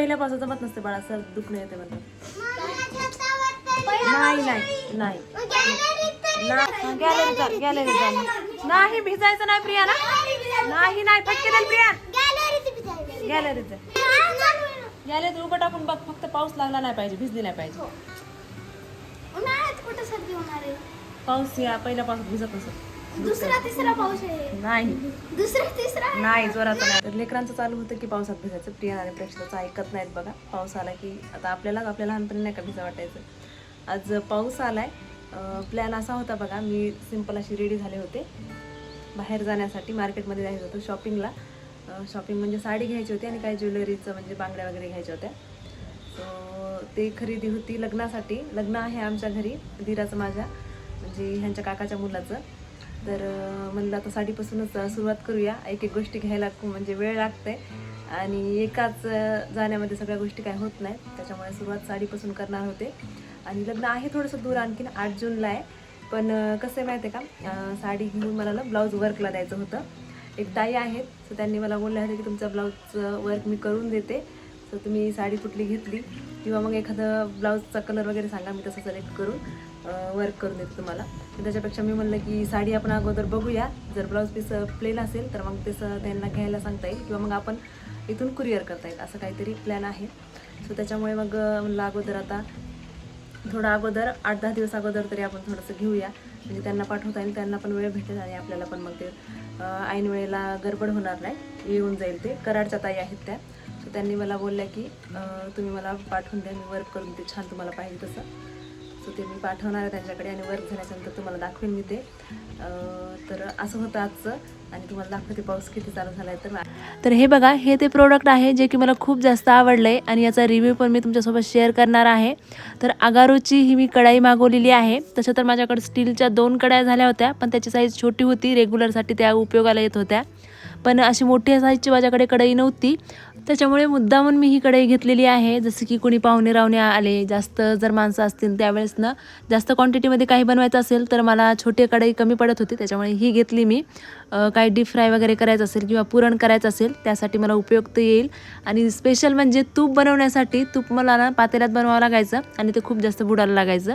नाही पहिल्या पावसात जमत नसते बाळा सर दुखणं येते नाही नाही नाही. गॅलरीत जा नाही भिजायचं नाही प्रिया ना नाही नाही फटके द्याल प्रिया. गॅलरीत जा. गॅलरीत उभं टाकून बघ फक्त पाऊस लागला नाही पाहिजे भिजली नाही पाहिजे. आहे? पाऊस या पहिल्या पावसात भिजत नसत दुसरा तिसरा पाऊस आहे. नाही. दुसरा तिसरा नाही जोरात नाही. तर लेकरांचं चालू होतं की पावसात भिजायचं. प्रिया आणि प्रेक्षकाचं ऐकत नाहीत बघा. पाऊस आला की आता आपल्याला आपल्या लहानपणी नाही का भिजा वाटायचं. आज पाऊस आलाय. प्लॅन असा होता बघा. मी सिंपल अशी रेडी झाले होते. बाहेर जाण्यासाठी मार्केटमध्ये जायचं होतं शॉपिंगला शॉपिंग म्हणजे साडी घ्यायची होती आणि काही ज्वेलरीचं म्हणजे बांगड्या वगैरे घ्यायच्या होत्या. सो ते खरेदी होती लग्नासाठी. लग्न आहे आमच्या घरी. दिराचं माझ्या. म्हणजे ह्यांच्या काकाच्या मुलाचं. तर म्हणलं आता साडीपासूनच सुरुवात करूया. एक एक गोष्टी घ्यायला खूप म्हणजे वेळ लागते आणि एकाच जाण्यामध्ये सगळ्या गोष्टी काय होत नाहीत. त्याच्यामुळे सुरुवात साडीपासून करणार होते. आणि लग्न आहे थोडंसं दूर आणखीन आठ जूनला आहे. पण कसं आहे माहिती आहे का साडी घेऊन मला ना ब्लाऊज वर्कला द्यायचं होतं. एक ताई आहेत सो त्यांनी मला बोलले होते की तुमचं ब्लाऊजचं वर्क मी करून देते. तर तुम्ही साडी कुठली घेतली? किंवा मग एखादं ब्लाऊजचा कलर वगैरे सांगा मी तसं सिलेक्ट करून वर्क करून देते तुम्हाला. त्याच्यापेक्षा मी म्हणलं की साडी आपण अगोदर बघूया. जर ब्लाऊज पीस प्लेन असेल तर मग तसं त्यांना घ्यायला सांगता येईल. किंवा मग आपण इथून कुरिअर करता येईल. असं काहीतरी प्लॅन आहे. सो त्याच्यामुळे मग म्हणलं अगोदर आता थोडं अगोदर आठ दहा दिवस अगोदर तरी आपण थोडंसं घेऊया. म्हणजे त्यांना पाठवता येईल. त्यांना पण वेळ भेटेल आणि आपल्याला पण मग ते ऐन वेळेला गडबड होणार नाही. येऊन जाईल ते. कराडच्या ताई आहेत त्या. सो त्यांनी मला बोलल्या की तुम्ही मला पाठवून द्या मी वर्क करून ते छान तुम्हाला पाहिजे तसं. सो ते मी पाठवणार आहे त्यांच्याकडे आणि वर्क झाल्याच्यानंतर तुम्हाला दाखवेन मी ते. तर असं होतं आजचं आणि तुम्हाला दाखवते पाऊस किती चालू झाला आहे तर. तर हे बघा हे ते प्रोडक्ट आहे जे की मला खूप जास्त आवडलं आहे आणि याचा रिव्ह्यू पण मी तुमच्यासोबत शेअर करणार आहे. तर अगारोची ही मी कढाई मागवलेली आहे. तसं तर माझ्याकडे स्टीलच्या दोन कढाया झाल्या होत्या पण त्याची साईज छोटी होती रेग्युलरसाठी त्या उपयोगाला येत होत्या. पण अशी मोठी साईजची माझ्याकडे कढई नव्हती. त्याच्यामुळे मुद्दामून मी ही कढई घेतलेली आहे. जसं की कोणी पाहुणे रावणे आले जास्त जर माणसं असतील त्यावेळेस ना जास्त क्वांटिटीमध्ये काही बनवायचं असेल तर मला छोटी कढई कमी पडत होती त्याच्यामुळे ही घेतली मी. काही डीप फ्राय वगैरे करायचं असेल किंवा पुरण करायचं असेल त्यासाठी मला उपयुक्त येईल. आणि स्पेशल म्हणजे तूप बनवण्यासाठी तूप मला ना पातेल्यात बनवावं लागायचं आणि ते खूप जास्त बुडायला लागायचं.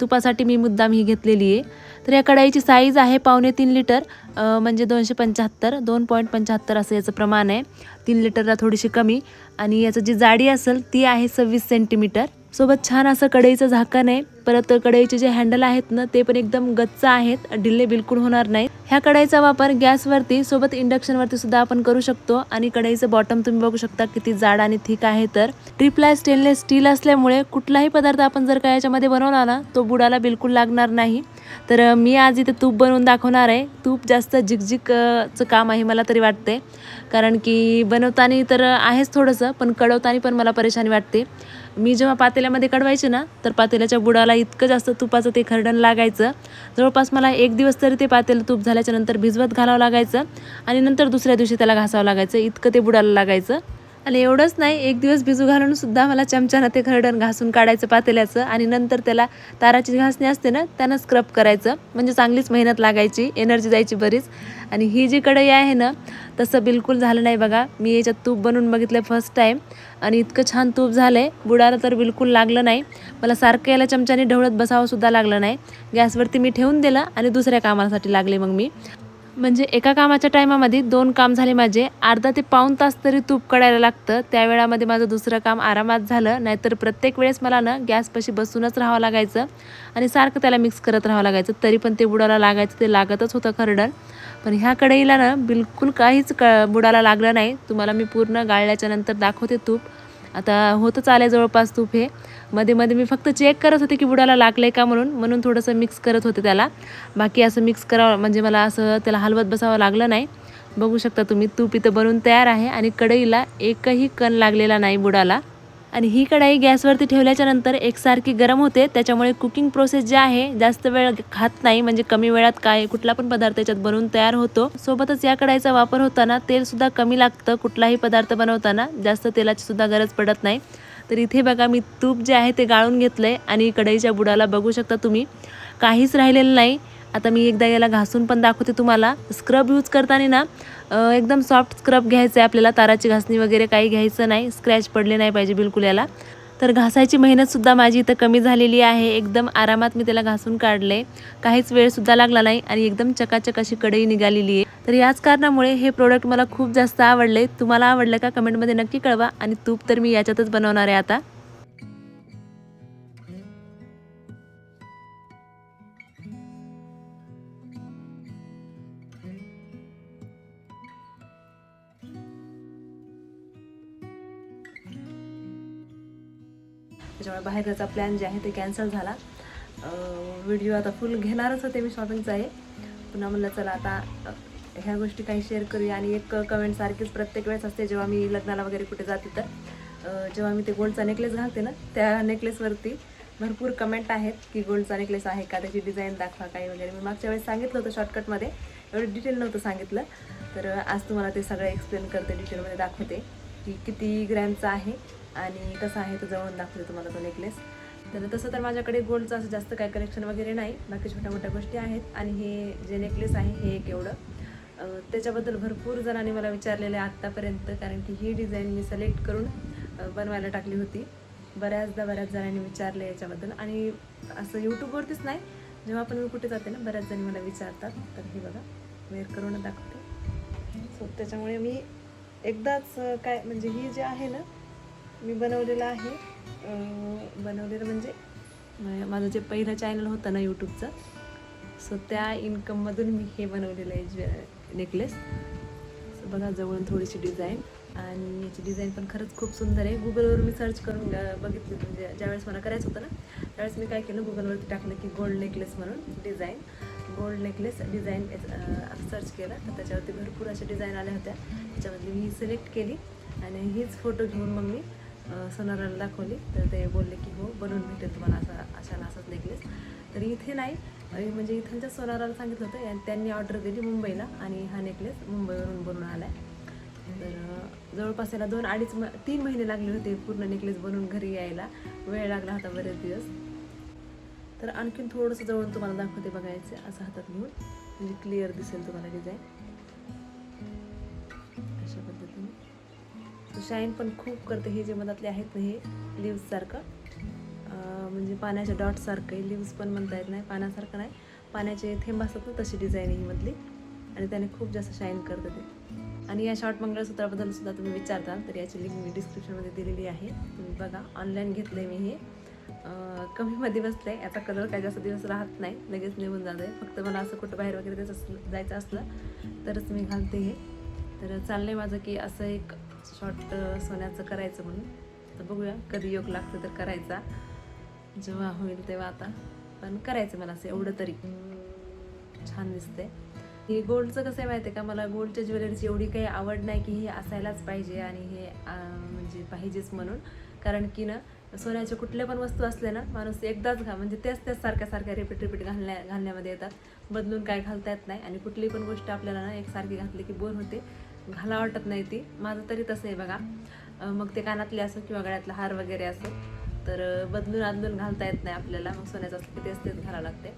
तुपासाठी मी मुद्दाम ही घेतलेली आहे. तर या कढाईची साईज आहे पावणे तीन लिटर म्हणजे दोनशे पंच्याहत्तर दोन पॉईंट पंच्याहत्तर असं याचं प्रमाण आहे. तीन लिटरला थोडीशी कमी. आणि याचं जी जाडी असेल ती आहे सव्वीस सेंटीमीटर सोबत छान असं कढईचं झाकण आहे. परत कढईचे जे हँडल आहेत ना ते पण एकदम गच्च आहेत. ढिल्ले बिलकुल होणार नाहीत ह्या कढईचा वापर गॅसवरती सोबत इंडक्शनवरती सुद्धा आपण करू शकतो. आणि कढईचं बॉटम तुम्ही बघू शकता किती जाड आणि थिक आहे तर. ट्रिप्लाय स्टेनलेस स्टील असल्यामुळे कुठलाही पदार्थ आपण जर का याच्यामध्ये बनवला ना तो बुडाला बिलकुल लागणार नाही. तर मी आज इथे तूप बनवून दाखवणार आहे. तूप जास्त झिकझिकचं काम आहे मला तरी वाटते. कारण की बनवताना तर आहेच थोडंसं पण कढवताना पण मला परेशानी वाटते. मी जेव्हा पातेल्यामध्ये कडवायचे ना तर पातेल्याच्या बुडाला इतकं जास्त तुपाचं ते खरडण लागायचं. जवळपास मला एक दिवस तरी ते पातेलं तूप झाल्याच्यानंतर भिजवत घालावं लागायचं आणि नंतर दुसऱ्या दिवशी त्याला घासावं लागायचं. इतकं ते बुडाला लागायचं. आणि एवढंच नाही एक दिवस भिजू घालून सुद्धा मला चमच्यानं ते खरडण घासून काढायचं पातेल्याचं आणि नंतर त्याला ताराची घासणी असते ना त्यानं स्क्रब करायचं. म्हणजे चांगलीच मेहनत लागायची एनर्जी जायची बरीच. आणि ही जी कढई आहे ना तसं बिलकुल झालं नाही बघा. मी याच्यात तूप बनवून बघितलं फर्स्ट टाईम आणि इतकं छान तूप झालं आहे बुडाला तर बिलकुल लागलं नाही. मला सारखं याला चमच्याने ढवळत बसावंसुद्धा लागलं नाही. गॅसवरती मी ठेवून दिलं आणि दुसऱ्या कामासाठी लागले मग मी. म्हणजे एका कामाच्या टायमामध्ये दोन काम झाले माझे. अर्धा ते पाऊण तास तरी तूप कडायला लागतं. त्या वेळामध्ये माझं दुसरं काम आरामात झालं. नाहीतर प्रत्येक वेळेस मला ना गॅसपाशी बसूनच राहावं लागायचं आणि सारखं त्याला मिक्स करत राहावं लागायचं. तरी पण ते बुडाला लागायचं. ते लागतच होतं खरडण. पण ह्या कढईला ना बिलकुल काहीच क बुडाला लागलं नाही. तुम्हाला मी पूर्ण गाळल्याच्यानंतर दाखवते तूप. आता होतच आलं जवळपास तूप हे. मध्ये मध्ये मी फक्त चेक करत होते की बुडाला लागलं आहे का म्हणून म्हणून थोडंसं मिक्स करत होते त्याला. बाकी असं मिक्स करावं म्हणजे मला असं त्याला हलवत बसावं लागलं नाही. बघू शकता तुम्ही तूप इथं बनवून तयार आहे आणि कढईला एकही कण लागलेला नाही बुडाला. आणि ही कढाई गॅसवरती ठेवल्याच्यानंतर एकसारखी गरम होते. त्याच्यामुळे कुकिंग प्रोसेस जे आहे जास्त वेळ खात नाही. म्हणजे कमी वेळात काय कुठला पण पदार्थ याच्यात बनवून तयार होतो. सोबतच या कढाईचा वापर होताना तेलसुद्धा कमी लागतं कुठलाही पदार्थ बनवताना. जास्त तेलाची सुद्धा गरज पडत नाही. तर इथे बघा मी तूप जे आहे ते गाळून घेतलं आहे आणि कढईच्या बुडाला बघू शकता तुम्ही. काहीच राहिलेलं नाही. आता मी एकदा याला घासून पण दाखवते तुम्हाला. स्क्रब यूज करताना ना एकदम सॉफ्ट स्क्रब घ्यायचं आहे आपल्याला. ताराची घासणी वगैरे काही घ्यायचं नाही. स्क्रॅच पडले नाही पाहिजे बिलकुल याला. तर घासायची मेहनतसुद्धा माझी इथं कमी झालेली आहे. एकदम आरामात मी त्याला घासून काढले. काहीच वेळसुद्धा लागला नाही आणि एकदम चकाचक अशी कढई निघालेली आहे. तर याच कारणामुळे हे प्रोडक्ट मला खूप जास्त आवडले. तुम्हाला आवडलं का? कमेंटमध्ये नक्की कळवा आणि तूप तर मी याच्यातच बनवणार आहे आता. त्याच्यामुळे बाहेरचा प्लॅन जे आहे ते कॅन्सल झाला. व्हिडिओ आता फुल घेणारच होते मी शॉपिंगचा आहे. पुन्हा म्हणलं चला आता ह्या गोष्टी काही शेअर करूया आणि एक कमेंट सारखीच प्रत्येक वेळेस असते जेव्हा मी लग्नाला वगैरे कुठे जाते तर. जेव्हा मी ते गोल्डचा नेकलेस घालते ना त्या नेकलेसवरती भरपूर कमेंट आहेत की गोल्डचा नेकलेस आहे का त्याची डिझाईन दाखवा काही वगैरे. मी मागच्या वेळेस सांगितलं होतं शॉर्टकटमध्ये एवढं डिटेल नव्हतं सांगितलं. तर आज तुम्हाला ते सगळं एक्सप्लेन करते डिटेलमध्ये दाखवते की किती ग्रॅमचं आहे. आणि कसं आहे तो जवळून दाखवते तुम्हाला तो नेकलेस तर तसं तर माझ्याकडे गोल्डचं असं जास्त काय कलेक्शन वगैरे नाही. बाकी छोट्या मोठ्या गोष्टी आहेत. आणि हे जे नेकलेस आहे हे एक एवढं. त्याच्याबद्दल भरपूर जणांनी मला विचारलेलं आहे आत्तापर्यंत कारण की ही डिझाईन मी सिलेक्ट करून बनवायला टाकली होती. बऱ्याचदा बऱ्याच जणांनी विचारलं याच्याबद्दल. आणि असं यूट्यूबवरतीच नाही. जेव्हा पण मी कुठे जाते ना बऱ्याच जणी मला विचारतात. तर हे बघा वेअर करूनच दाखवते. सो त्याच्यामुळे मी एकदाच काय म्हणजे ही जे आहे ना मी बनवलेलं आहे. बनवलेलं म्हणजे माझं जे पहिलं चॅनल होतं ना यूट्यूबचं सो त्या इन्कममधून मी हे बनवलेलं आहे ज्वे नेकलेस सो बघा जवळून थोडीशी डिझाईन आणि याची डिझाईन पण खरंच खूप सुंदर आहे. गुगलवर मी सर्च करून बघितली. म्हणजे ज्यावेळेस मला करायचं होतं ना त्यावेळेस मी काय केलं गुगलवरती टाकलं की गोल्ड नेकलेस म्हणून design gold necklace design search केलं. तर त्याच्यावरती भरपूर अशा डिझाईन आल्या होत्या. त्याच्यामधली मी सिलेक्ट केली. आणि हीच फोटो घेऊन मग मी सोनाराला दाखवली. तर ते बोलले की हो बनवून भेटेल तुम्हाला असा अशाला असाच नेकलेस तर इथे नाही म्हणजे इथलच्या सोनाराला सांगितलं होतं आणि त्यांनी ऑर्डर दिली मुंबईला आणि हा नेकलेस मुंबईवरून बनवून आला आहे तर जवळपास याला दोन अडीच म तीन महिने लागले होते पूर्ण नेकलेस बनवून घरी यायला. वेळ लागला होता बरेच दिवस. तर आणखीन थोडंसं जवळून तुम्हाला दाखवते बघायचं असं हातात घेऊन म्हणजे क्लिअर दिसेल तुम्हाला डिझाईन शाईन पण खूप करते हे जे मधातले आहेत ना हे लिव्हसारखं म्हणजे पाण्याच्या डॉटसारखं आहे लिव्स पण म्हणता येत नाही पाण्यासारखं नाही. पाण्याचे थेंब असतात ना तशी डिझाईन आहे ही मधली. आणि त्याने खूप जास्त शाईन करतं ते. आणि या शॉर्ट मंगळसूत्राबद्दल सुद्धा तुम्ही विचारता तर याची लिंक मी डिस्क्रिप्शनमध्ये दिलेली आहे. तुम्ही बघा ऑनलाईन घेतलं आहे मी हे. कमीमध्ये बसलं आहे याचा कलर काही जास्त दिवस राहत नाही लगेच निघून जातं आहे फक्त मला असं कुठं बाहेर वगैरे जायचं असलं जायचं असलं तरच मी घालते हे. तर चाललं आहे माझं की असं एक शॉर्ट सोन्याचं करायचं म्हणून. तर बघूया कधी योग लागतं तर करायचा. जेव्हा होईल तेव्हा आता. पण करायचं मला असं एवढं तरी. छान दिसते हे गोल्डचं कसं आहे माहिती आहे का? मला गोल्डच्या ज्वेलरीची एवढी काही आवड नाही की हे असायलाच पाहिजे आणि हे म्हणजे पाहिजेच म्हणून. कारण की ना सोन्याच्या कुठल्या पण वस्तू असल्या ना माणूस एकदाच घा म्हणजे तेच त्याच सारख्या सारख्या रिपीट रिपीट घालण्या घालण्यामध्ये येतात. बदलून काय घालता येत नाही. आणि कुठली पण गोष्ट आपल्याला ना एकसारखी घातली की बोर होते. घाला वाटत नाही ती. माझं तरी तसं आहे बघा. मग ते कानातले असो किंवा गळ्यातला हार वगैरे असो तर बदलून आदलून घालता येत नाही आपल्याला. मग सोन्याचं असलं की तेच तेच घालावं लागते.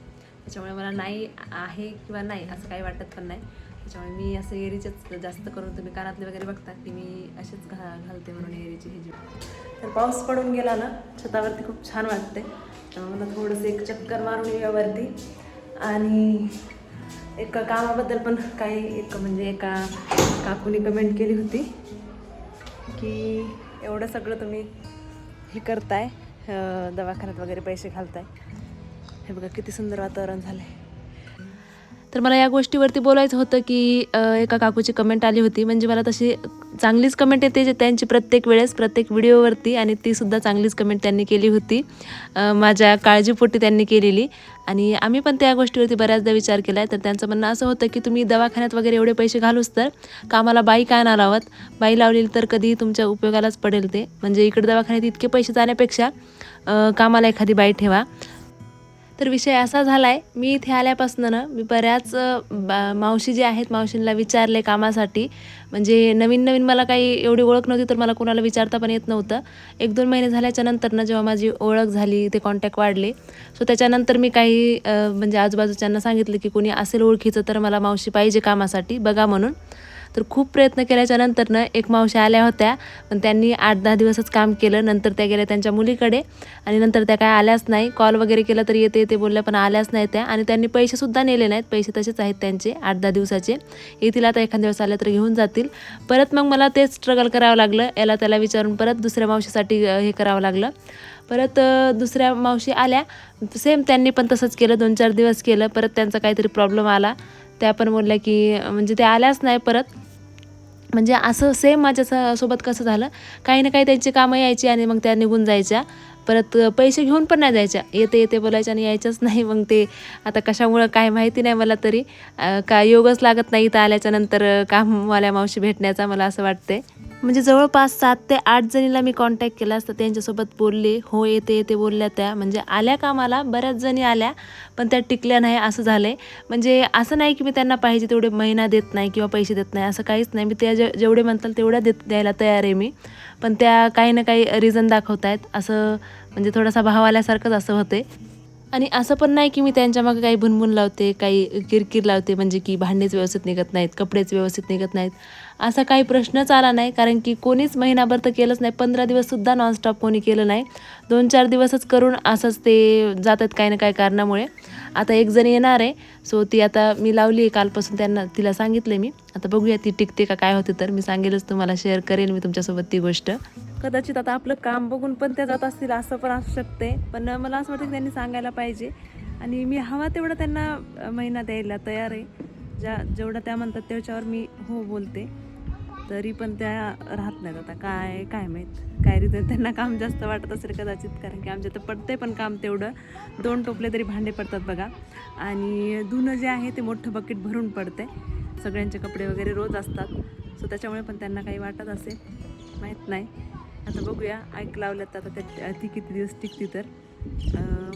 त्याच्यामुळे मला नाही आहे किंवा नाही असं काही वाटत पण नाही. त्याच्यामुळे मी असं एरीचेच जास्त करून तुम्ही कानातले वगैरे बघता की मी असेच घा घालते म्हणून एरीची ही जी. तर पाऊस पडून गेला ना छतावरती खूप छान वाटते. त्यामुळे मला थोडंसं एक चक्कर मारून येऊया वरती आणि एका कामाबद्दल पण काही एक म्हणजे एका काकूने कमेंट केली होती की एवढं सगळं तुम्ही हे करताय दवाखान्यात वगैरे पैसे घालताय. हे बघा किती सुंदर वातावरण झालंय. तर मला या गोष्टीवरती बोलायचं होतं की एका काकूची कमेंट आली होती. म्हणजे मला तशी चांगलीच कमेंट येते जे त्यांची प्रत्येक वेळेस प्रत्येक व्हिडिओवरती आणि तीसुद्धा चांगलीच कमेंट त्यांनी केली होती. माझ्या काळजीपोटी त्यांनी केलेली. आणि आम्ही पण त्या गोष्टीवरती बऱ्याचदा विचार केला आहे तर त्यांचं म्हणणं असं होतं की तुम्ही दवाखान्यात वगैरे एवढे पैसे घालूच तर कामाला बाई काय ना लावत बाई लावलेली तर कधीही तुमच्या उपयोगालाच पडेल ते. म्हणजे इकडे दवाखान्यात इतके पैसे जाण्यापेक्षा कामाला एखादी बाई ठेवा. तर विषय असा झाला आहे मी इथे आल्यापासून ना मी बऱ्याच बा- मावशी जे आहेत मावशींना विचारले कामासाठी. म्हणजे नवीन नवीन मला काही एवढी ओळख नव्हती तर मला कोणाला विचारता पण येत नव्हतं. एक दोन महिने झाल्याच्यानंतर ना जेव्हा माझी ओळख झाली ते कॉन्टॅक्ट वाढले. सो त्याच्यानंतर मी काही म्हणजे आजूबाजूच्यांना सांगितलं की कोणी असेल ओळखीचं तर मला मावशी पाहिजे कामासाठी बघा म्हणून. तर खूप प्रयत्न केल्याच्या नंतरनं एक मावशी आल्या होत्या. पण त्यांनी आठ दहा दिवसच काम केलं. नंतर त्या गेल्या त्यांच्या मुलीकडे. आणि नंतर त्या काय आल्याच नाही. कॉल वगैरे केला तर येते येते बोलल्या पण आल्याच नाही त्या. आणि त्यांनी पैसेसुद्धा नेले नाहीत. पैसे तसेच आहेत त्यांचे आठ दहा दिवसाचे. येतील आता एखाद्या दिवस आल्या तर घेऊन जातील. परत मग मला तेच स्ट्रगल करावं लागलं. याला त्याला विचारून परत दुसऱ्या मावशीसाठी हे करावं लागलं. परत दुसऱ्या मावशी आल्या. सेम त्यांनी पण तसंच केलं. दोन चार दिवस केलं. परत त्यांचा काहीतरी प्रॉब्लेम आला. त्या पण बोलल्या की म्हणजे ते आल्याच नाही परत. म्हणजे असं सेम माझ्या स- सोबत कसं झालं काही ना काही त्यांची कामं यायची आणि मग त्या निघून जायच्या. परत पैसे घेऊन पण नाही जायच्या. येते येते बोलायच्या आणि यायच्याच नाही. मग ते आता कशामुळं काय माहिती नाही मला तरी. का योगच लागत नाही इथं आल्याच्यानंतर कामवाल्या मावशी भेटण्याचा मला असं वाटते म्हणजे जवळपास सात ते आठ जणीला मी कॉन्टॅक्ट केला असता. त्यांच्यासोबत बोलले हो येते येते बोलल्या त्या. म्हणजे आल्या कामाला बऱ्याच जणी आल्या पण त्या टिकल्या नाही असं झालंय. म्हणजे असं नाही की मी त्यांना पाहिजे तेवढे महिना देत नाही किंवा पैसे देत नाही असं काहीच नाही. मी त्या जे जेवढे म्हणताल तेवढ्या देत द्यायला तयार आहे मी. पण त्या काही ना काही रिझन दाखवत आहेत असं म्हणजे थोडासा भाव आल्यासारखंच असं होते आणि असं पण नाही की मी त्यांच्या मागे काही भुनभुन लावते काही किरकिर लावते. म्हणजे की भांडेच व्यवस्थित निघत नाहीत कपडेच व्यवस्थित निघत नाहीत. असा काही प्रश्नच आला नाही कारण की कोणीच महिनाभर तर केलंच नाही. पंधरा दिवससुद्धा नॉनस्टॉप कोणी केलं नाही. दोन चार दिवसच करून असंच ते जातात काही ना काही कारणामुळे. आता एक जण येणार आहे. सो ती आता मी लावली आहे कालपासून त्यांना तिला सांगितलं मी. आता बघूया ती टिकते का काय होते तर. मी सांगेलच तुम्हाला शेअर करेल मी तुमच्यासोबत ती गोष्ट. कदाचित आता आपलं काम बघून पण त्या जात असतील असं पण असू शकते. पण मला असं वाटतं की त्यांनी सांगायला पाहिजे. आणि मी हवा तेवढा त्यांना महिना द्यायला तयार आहे. ज्या जेवढं त्या म्हणतात त्याच्यावर मी हो बोलते. तरी पण त्या राहत नाहीत. आता काय काय माहीत? काय रिझन त्यांना काम जास्त वाटत असेल कदाचित कारण की आमच्या तर पडते पण काम तेवढं. दोन टोपले तरी भांडे पडतात बघा. आणि धुणं जे आहे ते मोठं बकेट भरून पडते सगळ्यांचे कपडे वगैरे रोज असतात. सो त्याच्यामुळे पण त्यांना काही वाटत असेल. माहीत नाही. आता बघूया. ऐक लावल्यात आता त्या ती किती दिवस टिकती तर.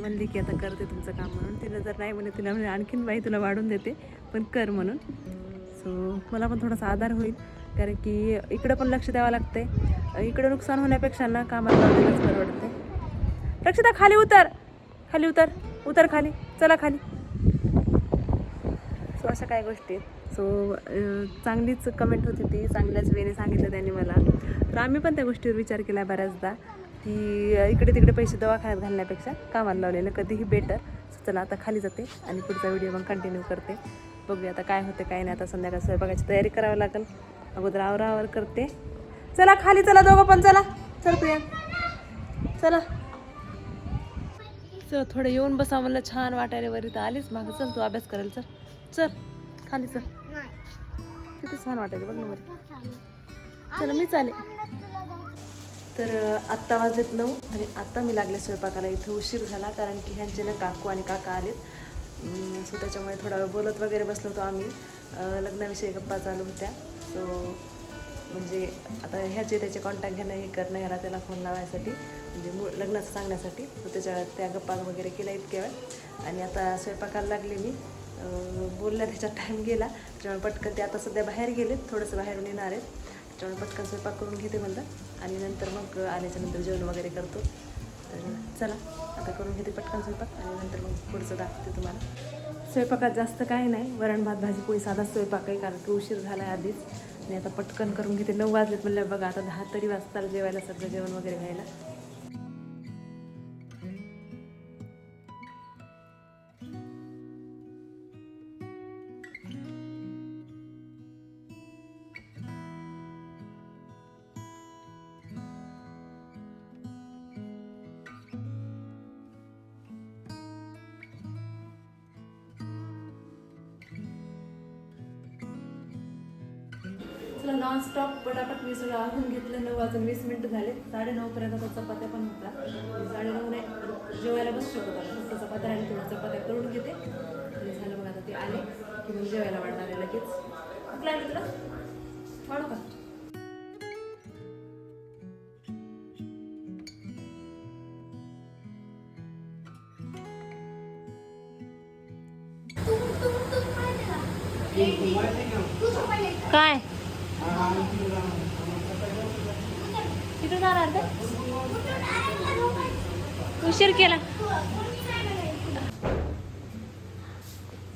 म्हणली की आता करते तुमचं काम म्हणून. तिनं जर नाही म्हणे तिला म्हणजे आणखीन बाई तुला वाढून देते पण कर म्हणून. सो मला पण थोडासा आधार होईल. कारण की इकडं पण लक्ष द्यावं लागते. इकडं नुकसान होण्यापेक्षा ना कामाला लावलेलंच परवडते रक्षिता खाली उतर. खाली उतर. उतर खाली. चला खाली. सो अशा काय गोष्टी आहेत. सो चांगलीच कमेंट होती ती. चांगल्याच वेने सांगितलं त्यांनी मला. तर आम्ही पण त्या गोष्टीवर विचार केला बऱ्याचदा. की इकडे तिकडे पैसे दवाखान्यात घालण्यापेक्षा कामाला लावलेलं कधीही बेटर सो चला आता खाली जाते आणि पुढचा व्हिडिओ मग कंटिन्यू करते. बघूया आता काय होते काय नाही. आता संध्याकाळ स्वयंपाकाची तयारी करावी लागेल. अगोदर आवरावर करते. चला खाली चला दोघं पण चला. चल प्रिया. चला. चल थोडं येऊन बसा म्हणलं छान वाटायला वरी तर आलीच मागं चल तू अभ्यास करेल चल. चल खाली चल. किती छान वाटायला बघ ना बरं चला मी चालेल. तर आत्ता वाजलेत नऊ आणि आत्ता मी लागले स्वयंपाकाला. इथं उशीर झाला कारण की ह्यांचे ना काकू आणि काका आलेत. सो त्याच्यामुळे थोडा वेळ बोलत वगैरे बसलो होतो आम्ही. लग्नाविषयी गप्पा चालू होत्या. सो म्हणजे आता ह्याचे त्याचे कॉन्टॅक्ट घेणं हे करणं ह्याला त्याला फोन लावायसाठी म्हणजे मूळ लग्नाचं सांगण्यासाठी तो त्याच्या त्या गप्पा वगैरे केल्या इतक्या वेळ. आणि आता स्वयंपाकाला लागले मी. बोलल्या त्याच्यात टाईम गेला. त्याच्यामुळे पटकन ते आता सध्या बाहेर गेलेत. थोडंसं बाहेरून येणार आहेत. त्याच्यामुळे पटकन स्वयंपाक करून घेते म्हणलं. आणि नंतर मग आल्याच्यानंतर जेवण वगैरे करतो. तर चला आता करून घेते पटकन स्वयंपाक. आणि नंतर मग पुढचं दाखवते तुम्हाला. स्वयंपाकात जास्त काही नाही. वरण भात भाजी पोळी साधा स्वयंपाक आहे कारण की उशीर झाला आहे आधीच. आणि आता पटकन करून घेते. नऊ वाजलेत म्हणलं बघा आता दहा तरी वाजता जेवायला सगळं जेवण वगैरे घ्यायला तुला नॉनस्टॉप पटापट मी सगळं आवरून घेतलं नऊ वाजून वीस मिनटं झाले साडे नऊपर्यंत चपात्या पण होता साडे नऊ नाही जेवायला बसू शकत फक्त चपात्या आणि थोडं चपात्या करून घेते आणि झालं बघा आता ते आले की मग जेवायला वाढणार आहे लगेच कुठला आहे तुला वाढू का काय जाणार उशीर केला.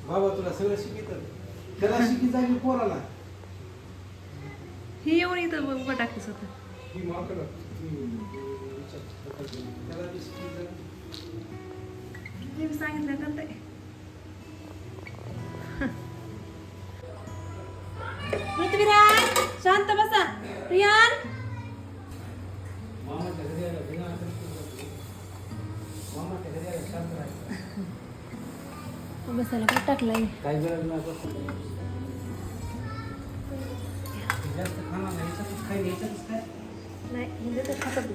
बाबा तुला सगळं शिकित त्याला शिकी जागी पोराला? ही येऊन इथं उभं टाकतेस होतं ही माकडं. त्याला बी शिकी जागी मी सांगितलं का ते पृथ्वीराज! शांत बसा. राहायचं. बसायला काय टाकलाय? गरज नाही काय नाही खातात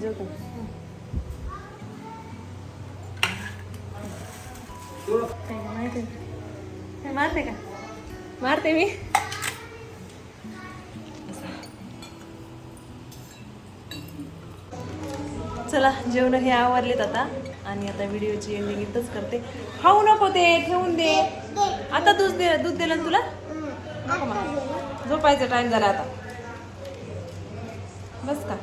माहिती? मारते का? मारते मी. चला जेवण हे आवरलेत आता. आणि आता व्हिडिओची एंडिंग इथंच करते. खाऊ नको ते ठेवून दे. आता दूध दे दूध दिलं ना तुला? नको मला. झोपायचा टाईम झाला आता. बस का?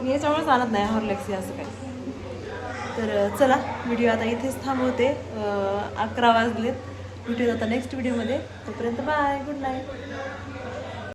मी याच्यामुळेच आणत नाही हॉर्लेक्सी असं काय तर चला व्हिडिओ आता इथेच थांबवते. अकरा वाजलेत. व्हिडिओ आता नेक्स्ट व्हिडिओमध्ये तोपर्यंत बाय गुड नाईट